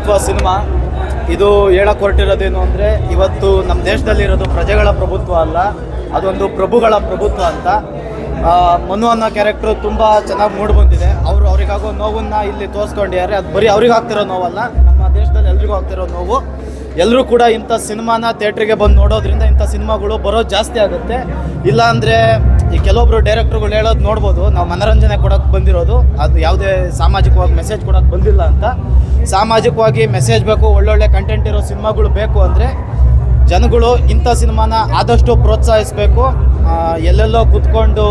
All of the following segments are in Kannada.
ಪ್ರಜಾಪ್ರಭುತ್ವ ಸಿನಿಮಾ. ಇದು ಹೇಳಕ್ ಹೊರಟಿರೋದೇನು ಅಂದರೆ, ಇವತ್ತು ನಮ್ಮ ದೇಶದಲ್ಲಿರೋದು ಪ್ರಜೆಗಳ ಪ್ರಭುತ್ವ ಅಲ್ಲ, ಅದೊಂದು ಪ್ರಭುಗಳ ಪ್ರಭುತ್ವ ಅಂತ. ಮನು ಅನ್ನೋ ಕ್ಯಾರೆಕ್ಟ್ರು ತುಂಬ ಚೆನ್ನಾಗಿ ಮೂಡಿ ಬಂದಿದೆ. ಅವರು ಅವ್ರಿಗಾಗೋ ನೋವನ್ನ ಇಲ್ಲಿ ತೋರಿಸ್ಕೊಂಡಿದ್ದಾರೆ. ಅದು ಬರೀ ಅವ್ರಿಗೆ ಆಗ್ತಿರೋ ನೋವಲ್ಲ, ನಮ್ಮ ದೇಶದಲ್ಲಿ ಎಲ್ರಿಗೂ ಆಗ್ತಿರೋ ನೋವು. ಎಲ್ಲರೂ ಕೂಡ ಇಂಥ ಸಿನಿಮಾನ ಥಿಯೇಟ್ರಿಗೆ ಬಂದು ನೋಡೋದ್ರಿಂದ ಇಂಥ ಸಿನಿಮಾಗಳು ಬರೋದು ಜಾಸ್ತಿ ಆಗುತ್ತೆ. ಇಲ್ಲಾಂದರೆ ಈ ಕೆಲವೊಬ್ರು ಡೈರೆಕ್ಟ್ರುಗಳು ಹೇಳೋದು ನೋಡ್ಬೋದು. ನಾವು ಮನೋರಂಜನೆ ಕೊಡೋಕ್ಕೆ ಬಂದಿರೋದು. ಅದು ಯಾವುದೇ ಸಾಮಾಜಿಕವಾಗಿ ಮೆಸೇಜ್ ಕೊಡೋಕ್ಕೆ ಬಂದಿಲ್ಲ ಅಂತ. ಸಾಮಾಜಿಕವಾಗಿ ಮೆಸೇಜ್ ಬೇಕು ಒಳ್ಳೊಳ್ಳೆ ಕಂಟೆಂಟ್ ಇರೋ ಸಿನಿಮಾಗಳು ಬೇಕು ಅಂದರೆ ಜನಗಳು ಇಂಥ ಸಿನಿಮಾನ ಆದಷ್ಟು ಪ್ರೋತ್ಸಾಹಿಸಬೇಕು. ಎಲ್ಲೆಲ್ಲೋ ಕೂತ್ಕೊಂಡು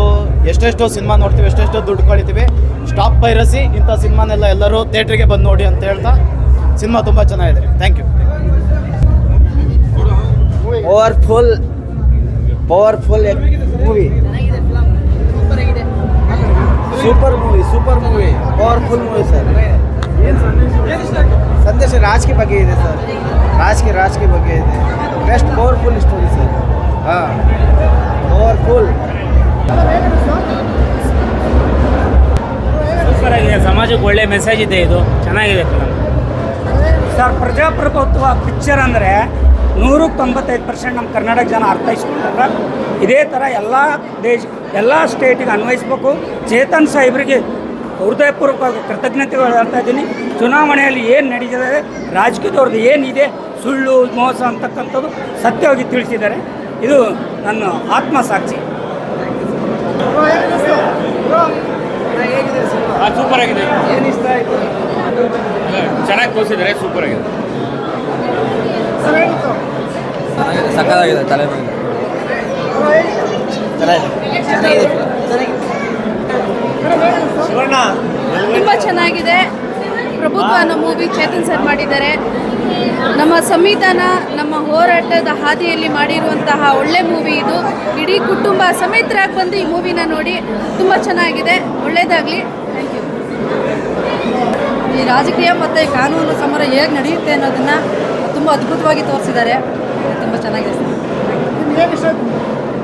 ಎಷ್ಟೆಷ್ಟೋ ಸಿನಿಮಾ ನೋಡ್ತೀವಿ ಎಷ್ಟೆಷ್ಟೋ ದುಡ್ಡು ಕಳಿತೀವಿ ಸ್ಟಾಪ್ ಪೈರಸಿ ಇಂಥ ಸಿನಿಮಾನೆಲ್ಲ ಎಲ್ಲರೂ ಥಿಯೇಟ್ರಿಗೆ ಬಂದು ನೋಡಿ ಅಂತ ಹೇಳ್ತಾ ಸಿನಿಮಾ ತುಂಬ ಚೆನ್ನಾಗಿದೆ. Thank you powerful powerful movie super movie super movie powerful movie sir ಸಂದೇಶ ರಾಜಕೀಯ ಬಗ್ಗೆ ಇದೆ ಸರ್. ರಾಜಕೀಯ ರಾಜಕೀಯ ಬಗ್ಗೆ ಇದೆ. Best powerful story sir. ಹಾಂ. ಪವರ್ಫುಲ್ ಸೂಪರ್ ಆಗಿದೆ. ಸಮಾಜಕ್ಕೆ ಒಳ್ಳೆ ಮೆಸೇಜ್ ಇದೆ ಇದು. ಚೆನ್ನಾಗಿದೆ ಫಿಲಮ್ ಸರ್ ಪ್ರಜಾಪ್ರಭುತ್ವ ಪಿಕ್ಚರ್ ಅಂದರೆ ನೂರಕ್ಕೆ ತೊಂಬತ್ತೈದು ಪರ್ಸೆಂಟ್ ನಮ್ಮ ಕರ್ನಾಟಕ ಜನ ಅರ್ಥೈಸ್ಕೊಂಡ್ರೆ ಇದೇ ಥರ ಎಲ್ಲ ದೇಶ ಎಲ್ಲ ಸ್ಟೇಟಿಗೆ ಅನ್ವಯಿಸ್ಬೇಕು. ಚೇತನ್ ಸಾಹೇಬ್ರಿಗೆ ಹೃದಯಪೂರ್ವಕ ಕೃತಜ್ಞತೆಗಳು ಹೇಳ್ತಾ ಇದ್ದೀನಿ. ಚುನಾವಣೆಯಲ್ಲಿ ಏನು ನಡೀತಿದೆ ರಾಜಕೀಯದವ್ರದ್ದು ಏನಿದೆ ಸುಳ್ಳು ಮೋಸ ಅಂತಕ್ಕಂಥದ್ದು ಸತ್ಯವಾಗಿ ತಿಳಿಸಿದ್ದಾರೆ. ಇದು ನನ್ನ ಆತ್ಮಸಾಕ್ಷಿ ಸೂಪರ್ ಆಗಿದೆ ಏನು ಇಷ್ಟ ಆಯಿತು ಚೆನ್ನಾಗಿ ತೋರಿಸಿದ್ದಾರೆ ಸೂಪರ್ ಆಗಿದೆ. ಸಕ್ಕದಾಗಿದೆ ತಲೆ ಮೇಲೆ ಚೆನ್ನಾಗಿದೆ. ತುಂಬ ಚೆನ್ನಾಗಿದೆ. ಪ್ರಭುತ್ವ ಅನ್ನೋ ಮೂವಿ ಚೇತನ್ ಸರ್ ಮಾಡಿದ್ದಾರೆ. ನಮ್ಮ ಸಂವಿಧಾನ ನಮ್ಮ ಹೋರಾಟದ ಹಾದಿಯಲ್ಲಿ ಮಾಡಿರುವಂತಹ ಒಳ್ಳೆ ಮೂವಿ ಇದು. ಇಡೀ ಕುಟುಂಬ ಸಮೇತರಾಗಿ ಬಂದು ಈ ಮೂವಿನ ನೋಡಿ ತುಂಬ ಚೆನ್ನಾಗಿದೆ. ಒಳ್ಳೆಯದಾಗಲಿ ಥ್ಯಾಂಕ್ ಯು ಈ ರಾಜಕೀಯ ಮತ್ತು ಕಾನೂನು ಸಮರ ಹೇಗೆ ನಡೆಯುತ್ತೆ ಅನ್ನೋದನ್ನು ತುಂಬ ಅದ್ಭುತವಾಗಿ ತೋರಿಸಿದ್ದಾರೆ. ತುಂಬ ಚೆನ್ನಾಗಿದೆ ಸರ್.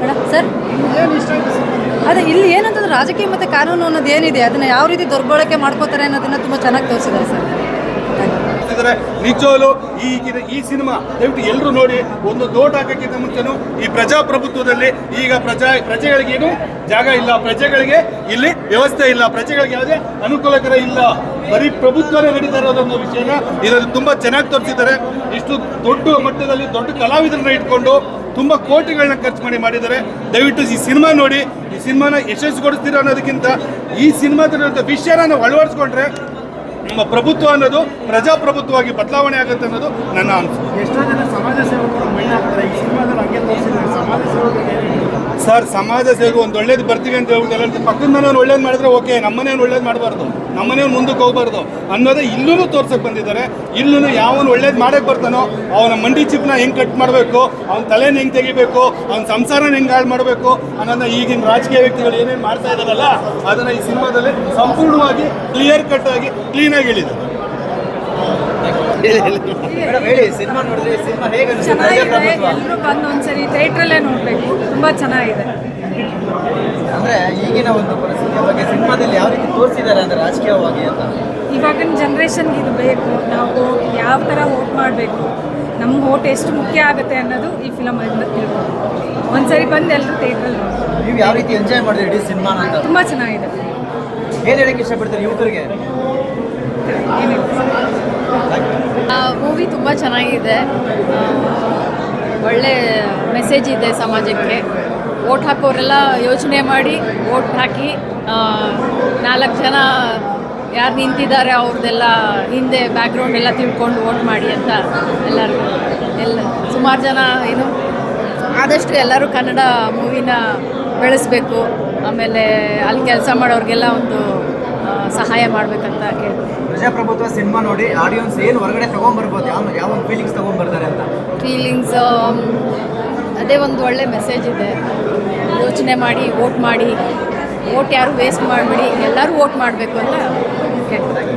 Madam sir? ಅದೇ, ಇಲ್ಲಿ ಏನಂತಂದ್ರೆ ರಾಜಕೀಯ ಮತ್ತು ಕಾನೂನು ಅನ್ನೋದು ಏನಿದೆ, ಅದನ್ನು ಯಾವ ರೀತಿ ದುರ್ಬಳಕೆ ಮಾಡ್ಕೋತಾರೆ ಅನ್ನೋದನ್ನು ತುಂಬ ಚೆನ್ನಾಗಿ ತೋರಿಸಿದ್ದಾರೆ ಸರ್. ನಿಜವಲು ಈಗಿನ ಈ ಸಿನಿಮಾ ದಯವಿಟ್ಟು ಎಲ್ಲರೂ ನೋಡಿ, ಒಂದು ನೋಟ್ ಹಾಕೋಕ್ಕಿಂತ ಮುಂಚೆನು ಈ ಪ್ರಜಾಪ್ರಭುತ್ವದಲ್ಲಿ ಈಗ ಪ್ರಜಾ ಪ್ರಜೆಗಳಿಗೇನು ಜಾಗ ಇಲ್ಲ. ಪ್ರಜೆಗಳಿಗೆ ಇಲ್ಲಿ ವ್ಯವಸ್ಥೆ ಇಲ್ಲ. ಪ್ರಜೆಗಳಿಗೆ ಯಾವುದೇ ಅನುಕೂಲಕರ ಇಲ್ಲ. ಬರೀ ಪ್ರಭುತ್ವನೇ ನಡೀತಾ ಇರೋದೊಂದು ವಿಷಯನ ಇದರಲ್ಲಿ ತುಂಬಾ ಚೆನ್ನಾಗಿ ತೋರಿಸಿದ್ದಾರೆ. ಇಷ್ಟು ದೊಡ್ಡ ಮಟ್ಟದಲ್ಲಿ ದೊಡ್ಡ ಕಲಾವಿದರನ್ನ ಇಟ್ಕೊಂಡು ತುಂಬಾ ಕೋಟಿಗಳನ್ನ ಖರ್ಚು ಮಾಡಿ ಮಾಡಿದ್ದಾರೆ. ದಯವಿಟ್ಟು ಈ ಸಿನಿಮಾ ನೋಡಿ ಸಿನಿಮಾನ ಯಶಸ್ಸುಗೊಳಿಸ್ತೀರ ಅನ್ನೋದಕ್ಕಿಂತ ಈ ಸಿನಿಮಾದಲ್ಲಿರುವಂಥ ವಿಷಯನ ನಾವು ಅಳವಡಿಸ್ಕೊಂಡ್ರೆ ನಮ್ಮ ಪ್ರಭುತ್ವ ಅನ್ನೋದು ಪ್ರಜಾಪ್ರಭುತ್ವವಾಗಿ ಬದಲಾವಣೆ ಆಗುತ್ತೆ ಅನ್ನೋದು ನನ್ನ ಅನಿಸಿಕೆ ಎಷ್ಟೋ ಜನ ಸಮಾಜ ಸೇವಕರು ಮಣ್ಣಾಗ್ತಾರೆ ಈ ಸಿನಿಮಾದಲ್ಲಿ ಹಂಗೆ ಸಮಾಜ ಸೇವಕರಿಗೆ ಸರ್, ಸಮಾಜ ಸೇವೆ ಒಂದು ಒಳ್ಳೇದು ಬರ್ತೀವಿ ಅಂತ ಹೇಳ್ಬಿಟ್ಟು ಪಕ್ಕದ ಮನೆಯವ್ನು ಒಳ್ಳೇದು ಮಾಡಿದ್ರೆ ಓಕೆ ನಮ್ಮನೇನು ಒಳ್ಳೇದು ಮಾಡಬಾರ್ದು. ನಮ್ಮನೇನು ಮುಂದಕ್ಕೆ ಹೋಗ್ಬಾರ್ದು ಅನ್ನೋದೇ ಇಲ್ಲೂ ತೋರ್ಸಕ್ಕೆ ಬಂದಿದ್ದಾರೆ. ಇಲ್ಲೂ ಯಾವನು ಒಳ್ಳೇದು ಮಾಡಕ್ಕೆ ಬರ್ತಾನೋ, ಅವನ ಮಂಡಿ ಚಿಪ್ನ ಹೆಂಗೆ ಕಟ್ ಮಾಡಬೇಕು, ಅವನ ತಲೆನ ಹೆಂಗೆ ತೆಗಿಬೇಕು, ಅವನ ಸಂಸಾರನ ಹೆಂಗೆ ಹಾಳು ಮಾಡಬೇಕು ಅನ್ನೋದನ್ನ ಈಗಿನ ರಾಜಕೀಯ ವ್ಯಕ್ತಿಗಳು ಏನೇನು ಮಾಡ್ತಾ ಇದ್ದಾರಲ್ಲ, ಅದನ್ನು ಈ ಸಿನಿಮಾದಲ್ಲಿ ಸಂಪೂರ್ಣವಾಗಿ ಕ್ಲಿಯರ್ ಕಟ್ ಆಗಿ ಕ್ಲೀನಾಗಿ ಹೇಳಿದ್ದಾರೆ ಮೇಡಮ್ ಹೇಳಿ ಸಿನಿಮಾ ನೋಡಿದ್ರೆ ಸಿನಿಮಾ ಹೇಗೆ ಅನಿಸ್ತು ಚೆನ್ನಾಗಿದೆ ಎಲ್ಲರೂ ಬಂದು ಒಂದ್ಸರಿ ಥಿಯೇಟ್ರಲ್ಲೇ ನೋಡಬೇಕು. ತುಂಬ ಚೆನ್ನಾಗಿದೆ. ಅಂದ್ರೆ ಈಗಿನ ಒಂದು ಪರಿಸ್ಥಿತಿಯ ಬಗ್ಗೆ ಸಿನಿಮಾದಲ್ಲಿ ಯಾವ ರೀತಿ ತೋರಿಸಿದ್ದಾರೆ ಅಂದ್ರೆ ರಾಜಕೀಯವಾಗಿ ಅಂತ? ಇವಾಗಿನ ಜನ್ರೇಷನ್ಗೆ ಇದು ಬೇಕು. ನಾವು ಯಾವ ಥರ ವೋಟ್ ಮಾಡಬೇಕು? ನಮ್ಮ ವೋಟ್ ಎಷ್ಟು ಮುಖ್ಯ ಆಗುತ್ತೆ ಅನ್ನೋದು ಈ ಫಿಲಮ್ ತಿಳ್ಕೊಂಡು ಒಂದ್ಸರಿ ಬಂದು ಎಲ್ಲರೂ ಥಿಯೇಟ್ರಲ್ಲಿ ನೀವು ಯಾವ ರೀತಿ ಎಂಜಾಯ್ ಮಾಡಿದ್ರಿ ಇಡೀ ಸಿನಿಮಾನ ಅಂತ? ತುಂಬ ಚೆನ್ನಾಗಿದೆ. ಏನು ಹೇಳಕ್ಕೆ ಇಷ್ಟಪಡ್ತೀರಿ ಯುವಕರಿಗೆ? ಏನಿಲ್ಲ. ಚೆನ್ನಾಗಿದೆ. ಒಳ್ಳೆ ಮೆಸೇಜ್ ಇದೆ ಸಮಾಜಕ್ಕೆ. ಓಟ್ ಹಾಕೋರೆಲ್ಲ ಯೋಚನೆ ಮಾಡಿ ಓಟ್ ಹಾಕಿ ನಾಲ್ಕು ಜನ ಯಾರು ನಿಂತಿದ್ದಾರೆ ಅವ್ರದ್ದೆಲ್ಲ ಹಿಂದೆ ಬ್ಯಾಕ್ಗ್ರೌಂಡ್ ಎಲ್ಲ ತಿಳ್ಕೊಂಡು ಓಟ್ ಮಾಡಿ ಅಂತ ಎಲ್ಲರಿಗೂ, ಎಲ್ಲ ಸುಮಾರು ಜನ ಏನು, ಆದಷ್ಟು ಎಲ್ಲರೂ ಕನ್ನಡ ಮೂವಿನ ಬೆಳೆಸಬೇಕು. ಆಮೇಲೆ ಅಲ್ಲಿ ಕೆಲಸ ಮಾಡೋರಿಗೆಲ್ಲ ಒಂದು ಸಹಾಯ ಮಾಡ್ಬೇಕಂತ ಕೇಳ್ತೀನಿ. ಪ್ರಜಾಪ್ರಭುತ್ವ ಸಿನಿಮಾ ನೋಡಿ ಆಡಿಯನ್ಸ್ ಏನು ಹೊರಗಡೆ ತಗೊಂಡ್ಬರ್ಬೋದು ಯಾವ ಫೀಲಿಂಗ್ಸ್ ತಗೊಂಡ್ಬರ್ತಾರೆ ಅಂತ? ಫೀಲಿಂಗ್ಸ್ ಅದೇ ಒಂದು ಒಳ್ಳೆ ಮೆಸೇಜ್ ಇದೆ. ಯೋಚನೆ ಮಾಡಿ ವೋಟ್ ಮಾಡಿ. ವೋಟ್ ಯಾರು ವೇಸ್ಟ್ ಮಾಡಬೇಡಿ ಎಲ್ಲರೂ ವೋಟ್ ಮಾಡಬೇಕು ಅಂತ ಕೇಳ್ತಾರೆ